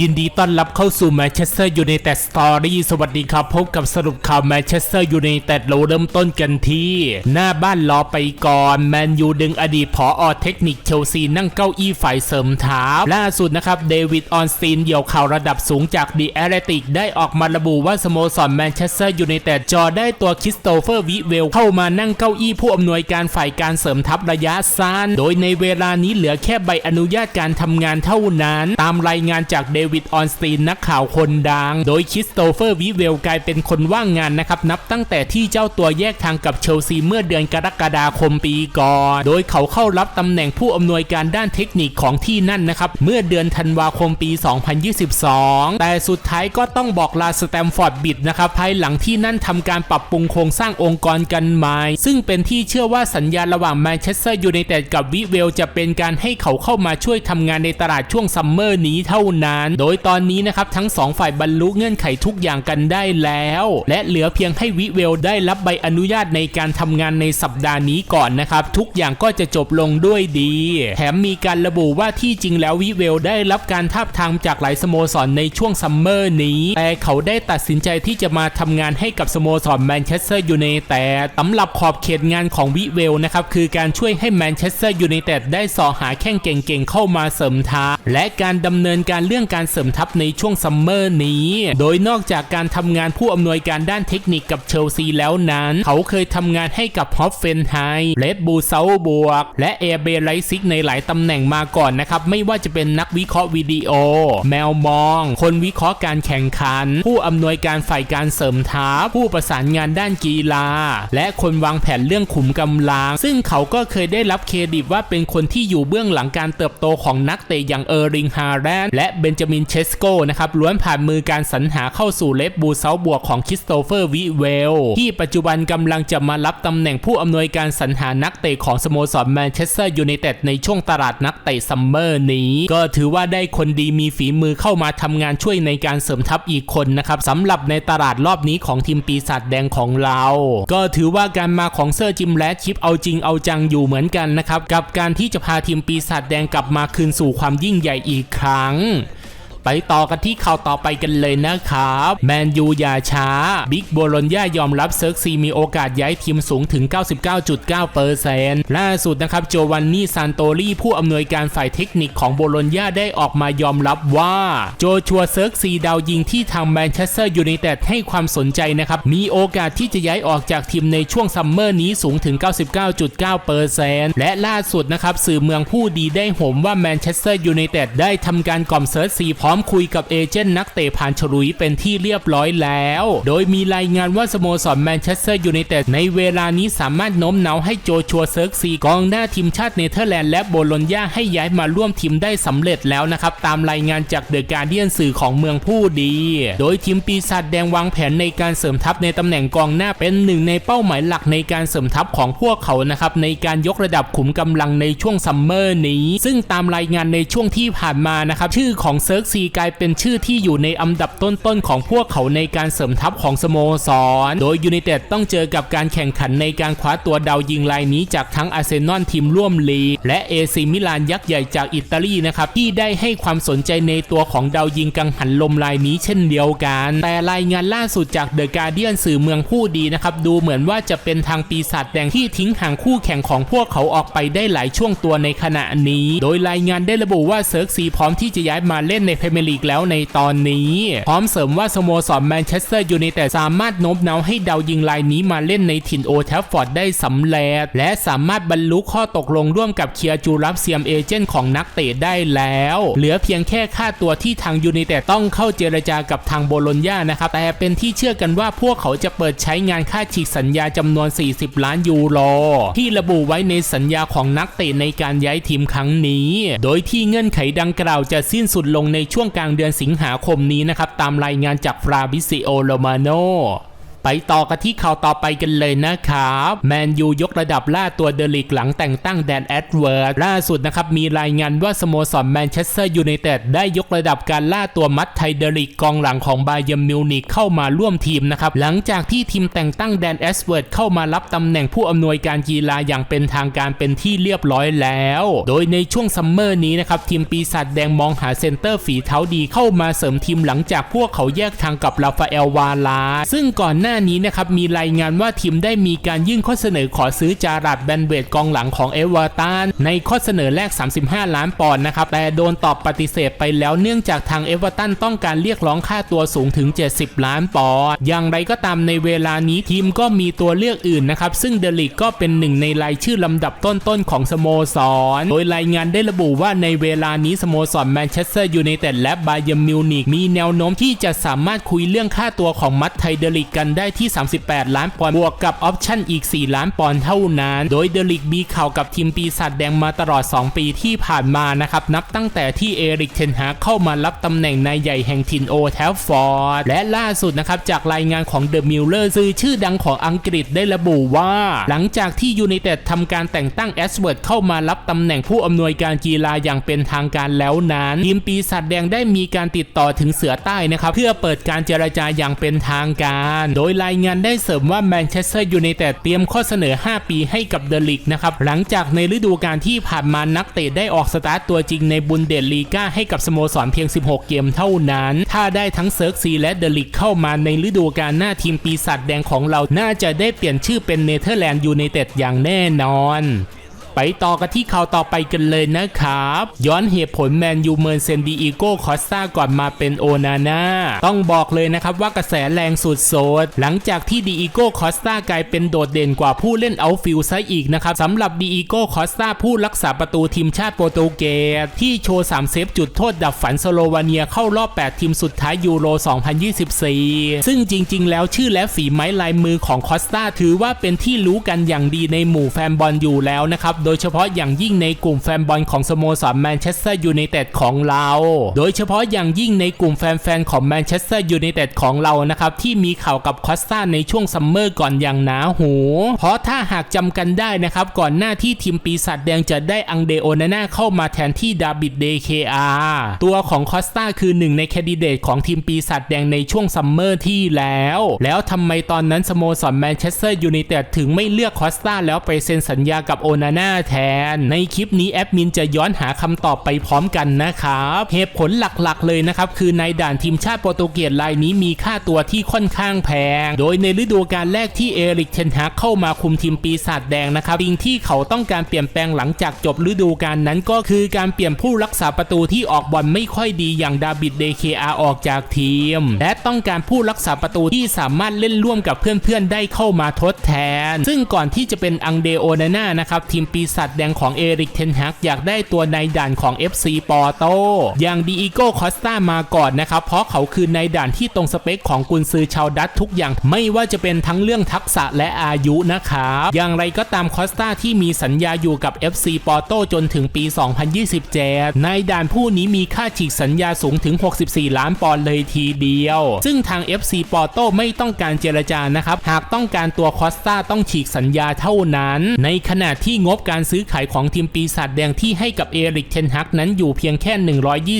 ยินดีต้อนรับเข้าสู่แมนเชสเตอร์ยูไนเต็ดสตอรี่สวัสดีครับ พบกับสรุปข่าวแมนเชสเตอร์ยูไนเต็ดเราเริ่มต้นกันที่ หน้าบ้านรอไปก่อน แมนยูดึงอดีตผออเทคนิคเชลซีนั่งเก้าอี้ฝ่ายเสริมทัพล่าสุดนะครับ เดวิดออนสตีนเหยี่ยวข่าวระดับสูงจากดีแอตติกได้ออกมาระบุว่าสโมสรแมนเชสเตอร์ยูไนเต็ดจอได้ตัวคริสโตเฟอร์วิเวลเข้ามานั่งเก้าอี้ผู้อำนวยการฝ่ายการเสริมทัพระยะสั้นโดยในเวลานี้เหลือแค่ใบอนุญาตการทำงานเท่านั้น ตามรายงานจากเดวิดออนสตีนนักข่าวคนดัง โดยคริสโตเฟอร์วิเวลกลายเป็นคนว่างงานนะครับ นับตั้งแต่ที่เจ้าตัวแยกทางกับเชลซีเมื่อเดือนกรกฎาคมปีก่อน โดยเขาเข้ารับตำแหน่งผู้อำนวยการด้านเทคนิคของที่นั่นนะครับ เมื่อเดือนธันวาคมปี 2022 แต่สุดท้ายก็ต้องบอกลาสแตมฟอร์ดบิดนะครับ ภายหลังที่นั่นทำการปรับปรุงโครงสร้างองค์กรกันใหม่ ซึ่งเป็นที่เชื่อว่าสัญญาระหว่างแมนเชสเตอร์ยูไนเต็ดกับวิเวลจะเป็นการให้เขาเข้ามาช่วยทำงานในตลาดช่วงซัมเมอร์นี้เท่านั้นโดยตอนนี้นะครับทั้งสองฝ่ายบรรลุเงื่อนไขทุกอย่างกันได้แล้ว และเหลือเพียงให้วิเวลได้รับใบอนุญาตในการทำงานในสัปดาห์นี้ก่อนนะครับ ทุกอย่างก็จะจบลงด้วยดี แถมมีการระบุว่าที่จริงแล้ววิเวลได้รับการทาบทามจากหลายสโมสรในช่วงซัมเมอร์นี้ แต่เขาได้ตัดสินใจที่จะมาทำงานให้กับสโมสรแมนเชสเตอร์ยูไนเต็ดสำหรับขอบเขตงานของวิเวลนะครับคือการช่วยให้แมนเชสเตอร์ยูไนเต็ดได้สอหาแข้งเก่งๆเข้ามาเสริมทัพและการดำเนินการเรื่องการเสริมทัพในช่วงซัมเมอร์นี้ โดยนอกจากการทำงานผู้อำนวยการด้านเทคนิคกับเชลซีแล้วนั้น เขาเคยทำงานให้กับฮอฟเฟนไฮเลดบูเซาบวก และเอเบไลซิกในหลายตำแหน่งมาก่อนนะครับ ไม่ว่าจะเป็นนักวิเคราะห์วิดีโอ แมวมอง คนวิเคราะห์การแข่งขัน ผู้อำนวยการฝ่ายการเสริมทัพผู้ประสานงานด้านกีฬา และคนวางแผนเรื่องขุมกำลัง ซึ่งเขาก็เคยได้รับเครดิตว่าเป็นคนที่อยู่เบื้องหลังการเติบโตของนักเตะอย่างเออร์ริงฮาแรนและเบนจามิินเชสโกนะครับล้วนผ่านมือการสรรหาเข้าสู่เลดบูเซาบวกของคริสโตเฟอร์วิเวลที่ปัจจุบันกำลังจะมารับตำแหน่งผู้อำนวยการสรรหานักเตะของสโมสรแมนเชสเตอร์ยูไนเต็ดในช่วงตลาดนักเตะซัมเมอร์นี้ ก็ถือว่าได้คนดีมีฝีมือเข้ามาทำงานช่วยในการเสริมทัพอีกคนนะครับสำหรับในตลาดรอบนี้ของทีมปีศาจแดงของเรา ก็ถือว่าการมาของเซอร์จิมแลดชิปเอาจริงเอาจังอยู่เหมือนกันนะครับกับการที่จะพาทีมปีศาจแดงกลับมาคืนสู่ความยิ่งใหญ่อีกครั้ง ไปต่อกันที่ข่าวต่อไปกันเลยนะครับแมนยูอย่าช้าบิ๊กโบโลญญายอมรับเซิร์กซีมีโอกาสย้ายทีมสูงถึง 99.9%ล่าสุดนะครับโจวันนี่ซานโตรีผู้อำนวยการฝ่ายเทคนิคของโบโลญญาได้ออกมายอมรับว่า โจชัวเซิร์กซีดาวยิงที่ทางแมนเชสเตอร์ยูไนเต็ดให้ความสนใจนะครับ มีโอกาสที่จะย้ายออกจากทีมในช่วงซัมเมอร์นี้สูงถึง 99.9%และล่าสุดนะครับสื่อเมืองผู้ดีได้โหมว่าแมนเชสเตอร์ยูไนเต็ดได้ทำการกล่อมเซิร์กซีพร้อมคุยกับเอเจนต์นักเตะผ่านฉลุยเป็นที่เรียบร้อยแล้ว โดยมีรายงานว่าสโมสรแมนเชสเตอร์ยูไนเต็ดในเวลานี้สามารถโน้มน้าวให้โจชัวเซิร์กซีกองหน้าทีมชาติเนเธอร์แลนด์และโบโลญญาให้ย้ายมาร่วมทีมได้สำเร็จแล้วนะครับ ตามรายงานจากเดอะการเดียนสื่อของเมืองผู้ดี โดยทีมปีศาจแดงวางแผนในการเสริมทัพในตำแหน่งกองหน้าเป็นหนึ่งในเป้าหมายหลักในการเสริมทัพของพวกเขานะครับในการยกระดับขุมกำลังในช่วงซัมเมอร์นี้ ซึ่งตามรายงานในช่วงที่ผ่านมานะครับชื่อของเซิร์กซีกลายเป็นชื่อที่อยู่ในอันดับต้นๆของพวกเขาในการเสริมทัพของสโมสร โดยยูไนเต็ดต้องเจอกับการแข่งขันในการคว้าตัวดาวยิงรายนี้จากทั้งอาร์เซนอลทีมร่วมลีกและเอซีมิลานยักษ์ใหญ่จากอิตาลีนะครับที่ได้ให้ความสนใจในตัวของดาวยิงกังหันลมรายนี้เช่นเดียวกัน แต่รายงานล่าสุดจากเดอะการเดียนสื่อเมืองผู้ดีนะครับดูเหมือนว่าจะเป็นทางปีศาจแดงที่ทิ้งห่างคู่แข่งของพวกเขาออกไปได้หลายช่วงตัวในขณะนี้ โดยรายงานได้ระบุว่าเซิร์กซีพร้อมที่จะย้ายมาเล่นในพรีเมียร์ลีกแล้วในตอนนี้ พร้อมเสริมว่าสโมสรแมนเชสเตอร์ยูไนเต็ดสามารถโน้มน้าวให้ดาวยิงรายนี้มาเล่นในถิ่นโอแทฟฟอร์ดได้สำเร็จและสามารถบรรลุข้อตกลงร่วมกับเคียร์จูรับเซียมเอเจนต์ของนักเตะได้แล้ว เหลือเพียงแค่ค่าตัวที่ทางยูไนเต็ดต้องเข้าเจรจากับทางโบโลญญานะครับ แต่เป็นที่เชื่อกันว่าพวกเขาจะเปิดใช้งานค่าฉีกสัญญาจำนวน 40 ล้านยูโรที่ระบุไว้ในสัญญาของนักเตะในการย้ายทีมครั้งนี้ โดยที่เงื่อนไขดังกล่าวจะสิ้นสุดลงในช่วช่วงกลางเดือนสิงหาคมนี้นะครับ ตามรายงานจากฟราบิซิโอโรมาโน ไปต่อกันที่ข่าวต่อไปกันเลยนะครับ แมนยูยกระดับล่าตัวเดลิกหลังแต่งตั้งแดนแอดเวิร์ดล่าสุดนะครับ มีรายงานว่าสโมสรแมนเชสเตอร์ยูไนเต็ดได้ยกระดับการล่าตัวมัดไทเดลิกกองหลังของบาเยร์มิวนิกเข้ามาร่วมทีมนะครับ หลังจากที่ทีมแต่งตั้งแดนแอดเวิร์ดเข้ามารับตำแหน่งผู้อำนวยการกีฬาอย่างเป็นทางการเป็นที่เรียบร้อยแล้ว โดยในช่วงซัมเมอร์นี้นะครับทีมปีศาจแดงมองหาเซนเตอร์ฝีเท้าดีเข้ามาเสริมทีมหลังจากพวกเขาแยกทางกับราฟาเอลวาลาซึ่งก่อนหน้านี้นะครับมีรายงานว่าทีมได้มีการยื่นข้อเสนอขอซื้อจารัดแบนเวดกองหลังของเอเวอร์ตันในข้อเสนอแรก 35 ล้านปอนด์นะครับแต่โดนตอบปฏิเสธไปแล้วเนื่องจากทางเอเวอร์ตันต้องการเรียกร้องค่าตัวสูงถึง 70 ล้านปอนด์อย่างไรก็ตามในเวลานี้ทีมก็มีตัวเลือกอื่นนะครับซึ่งเดลิกก็เป็นหนึ่งในรายชื่อลำดับต้นๆของสโมสร โดยรายงานได้ระบุว่าในเวลานี้สโมสรแมนเชสเตอร์ยูไนเต็ดและบาเยร์มิวนิกมีแนวโน้มที่จะสามารถคุยเรื่องค่าตัวของมัดไทเดลิกกันได้ได้ที่ 38 ล้านปอนด์บวกกับออปชั่นอีก 4 ล้านปอนด์เท่านั้น โดยเดลิกมีข่าวกับทีมปีศาจแดงมาตลอด 2 ปีที่ผ่านมานะครับ นับตั้งแต่ที่เอริกเทนฮาเข้ามารับตำแหน่งนายใหญ่แห่งทินโอแทฟฟอร์ด และล่าสุดนะครับ จากรายงานของเดอะมิลเลอร์สื่อชื่อดังของอังกฤษได้ระบุว่า หลังจากที่ยูไนเต็ดทำการแต่งตั้งแอสเวิร์ดเข้ามารับตำแหน่งผู้อำนวยการกีฬาอย่างเป็นทางการแล้วนั้นทีมปีศาจแดงได้มีการติดต่อถึงเสือใต้นะครับเพื่อเปิดการเจรจาอย่างเป็นทางการ โดยรายงานได้เสริมว่าแมนเชสเตอร์ยูไนเต็ดเตรียมข้อเสนอ 5 ปีให้กับเดลิกนะครับ หลังจากในฤดูกาลที่ผ่านมานักเตะได้ออกสตาร์ตตัวจริงในบุนเดสลีกาให้กับสโมสรเพียง 16 เกมเท่านั้น ถ้าได้ทั้งเซิร์กซีและเดลิกเข้ามาในฤดูกาลหน้าทีมปีศาจแดงของเราน่าจะได้เปลี่ยนชื่อเป็นเนเธอร์แลนด์ยูไนเต็ดอย่างแน่นอน ไปต่อกันที่ข่าวต่อไปกันเลยนะครับ ย้อนเหตุผลแมนยูเมินเซนดีอีโก้คอสตาก่อนมาเป็นโอนาน่าต้องบอกเลยนะครับว่ากระแสแรงสุดโสดหลังจากที่ดีอีโก้คอสตากลายเป็นโดดเด่นกว่าผู้เล่นเอาฟิลซะอีกนะครับสำหรับดีอีโก้คอสตาผู้รักษาประตูทีมชาติโปรตุเกสที่โชว์ 3 เซฟจุดโทษดับฝันสโลวาเนียเข้ารอบ 8 ทีมสุดท้ายยูโร 2024 ซึ่งจริง ๆ แล้วชื่อและฝีไม้ลายมือของคอสตาถือว่าเป็นที่รู้กันอย่างดีในหมู่แฟนบอลอยู่แล้วนะครับโดยเฉพาะอย่างยิ่งในกลุ่มแฟนบอลของสโมสรแมนเชสเตอร์ยูไนเต็ดของเรา โดยเฉพาะอย่างยิ่งในกลุ่มแฟนๆของแมนเชสเตอร์ยูไนเต็ดของเรานะครับที่มีข่าวกับคอสตาในช่วงซัมเมอร์ก่อนอย่างหนาหู เพราะถ้าหากจำกันได้นะครับก่อนหน้าที่ทีมปีศาจแดงจะได้อังเดโอนาน่าเข้ามาแทนที่ดาบิดเดเคอาตัวของคอสตาคือหนึ่งในแคนดิเดตของทีมปีศาจแดงในช่วงซัมเมอร์ที่แล้ว แล้วทำไมตอนนั้นสโมสรแมนเชสเตอร์ยูไนเต็ดถึงไม่เลือกคอสตาแล้วไปเซ็นสัญญากับโอนาน่าแทน ในคลิปนี้แอดมินจะย้อนหาคำตอบไปพร้อมกันนะครับเหตุผลหลักๆ เลยนะครับ คือในด่านทีมชาติโปรตุเกสรายนี้มีค่าตัวที่ค่อนข้างแพง โดยในฤดูกาลแรกที่เอริกเทนฮากเข้ามาคุมทีมปีศาจแดงนะครับสิ่งที่เขาต้องการเปลี่ยนแปลงหลังจากจบฤดูกาลนั้นก็คือการเปลี่ยนผู้รักษาประตูที่ออกบอลไม่ค่อยดีอย่างดาบิดเดเคอาออกจากทีม และต้องการผู้รักษาประตูที่สามารถเล่นร่วมกับเพื่อนๆได้เข้ามาทดแทน ซึ่งก่อนที่จะเป็นอังเดโอนาน่านะครับทีมปีศาจแดงของเอริกเทนฮากอยากได้ตัวในด่านของ FC ปอโตอย่างดีอีโก้คอสตามาก่อนนะครับ เพราะเขาคือในด่านที่ตรงสเปคของกุนซือชาวดัตทุกอย่าง ไม่ว่าจะเป็นทั้งเรื่องทักษะและอายุนะครับอย่างไรก็ตามคอสตาที่มีสัญญาอยู่กับ FC ปอโตจนถึงปี 2027 ในด่านผู้นี้มีค่าฉีกสัญญาสูงถึง 64 ล้านปอนด์เลยทีเดียว ซึ่งทาง FC ปอโตไม่ต้องการเจรจานะครับ หากต้องการตัวคอสตาต้องฉีกสัญญาเท่านั้น ในขณะที่งบการการซื้อขายของทีมปีศาจแดงที่ให้กับเอริกเทนฮักนั้นอยู่เพียงแค่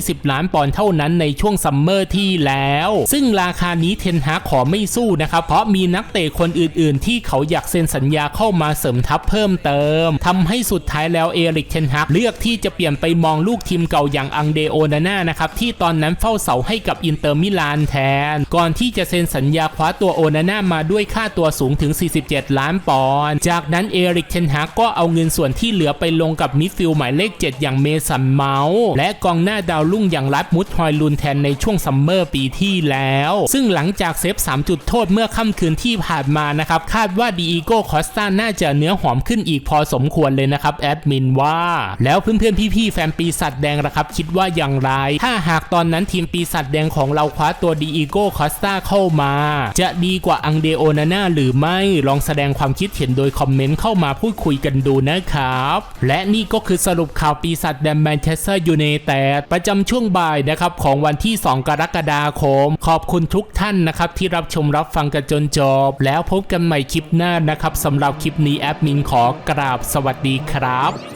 120 ล้านปอนด์เท่านั้นในช่วงซัมเมอร์ที่แล้ว ซึ่งราคานี้เทนฮักขอไม่สู้นะครับ เพราะมีนักเตะคนอื่นๆ ที่เขาอยากเซ็นสัญญาเข้ามาเสริมทัพเพิ่มเติมทำให้สุดท้ายแล้วเอริกเทนฮักเลือกที่จะเปลี่ยนไปมองลูกทีมเก่าอย่างอังเดโอนาน่านะครับที่ตอนนั้นเฝ้าเสาให้กับอินเตอร์มิลานแทน ก่อนที่จะเซ็นสัญญาคว้าตัวโอนาน่ามาด้วยค่าตัวสูงถึง 47 ล้านปอนด์จากนั้นเอริกเทนฮักก็เอาเงินส่วนนที่เหลือไปลงกับมิดฟิลด์หมายเลข 7 อย่างเมสันเมาส์และกองหน้าดาวรุ่งอย่างรัดมุดฮอยลุนแทนในช่วงซัมเมอร์ปีที่แล้ว ซึ่งหลังจากเซฟ 3 จุดโทษเมื่อค่ำคืนที่ผ่านมานะครับ คาดว่าดีอีโก้คอสตาน่าจะเนื้อหอมขึ้นอีกพอสมควรเลยนะครับแอดมินว่า แล้วเพื่อนๆพี่ๆแฟนปีศาจแดงละครับ คิดว่าอย่างไร ถ้าหากตอนนั้นทีมปีศาจแดงของเราคว้าตัวดีอีโก้คอสตาเข้ามา จะดีกว่าอังเดโอนาน่าหรือไม่ลองแสดงความคิดเห็นโดยคอมเมนต์เข้ามาพูดคุยกันดูนะครับ และนี่ก็คือสรุปข่าวปีศาจแดมแมนเชสเตอร์ยูไนเต็ดประจำช่วงบ่ายนะครับของวันที่ 2 กรกฎาคม ขอบคุณทุกท่านนะครับที่รับชมรับฟังกันจนจบ แล้วพบกันใหม่คลิปหน้านะครับสำหรับคลิปนี้แอดมินขอกราบสวัสดีครับ